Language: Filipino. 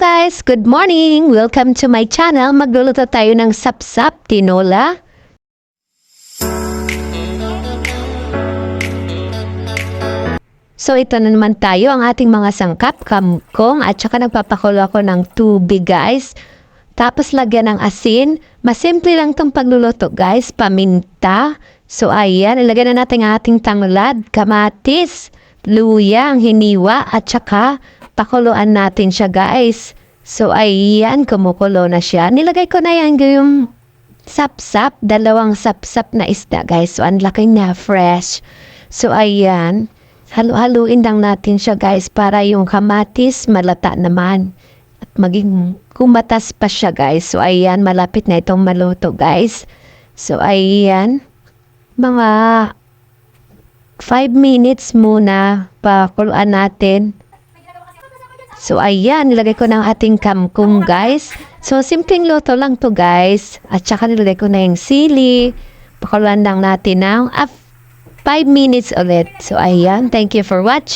guys! Good morning! Welcome to my channel. Magluluto tayo ng sapsap tinola. So ito na naman tayo ang ating mga sangkap, kamkong at saka nagpapakulo ako ng tubig guys. Tapos lagyan ng asin. Masimple lang itong pagluluto guys. Paminta. So ayan, ilagyan na natin ang ating tanglad, kamatis, luya, ang hiniwa at saka pakuluan natin siya guys. So ayan, kumukulo na siya. Nilagay ko na yan yung sapsap, dalawang sapsap na isda guys. So ang laki na fresh. So ayan, halu-haluin lang natin siya guys para yung kamatis malata naman. At maging kumatas pa siya guys. So ayan, malapit na itong maluto guys. So ayan, mga 5 minutes muna pakuluan natin. So ayan, nilagay ko ng ating kamkong guys. So simpleng luto lang to guys. At saka nilagay ko na yung sili. Pakuluan lang natin ng 5 minutes ulit. So ayan, thank you for watching.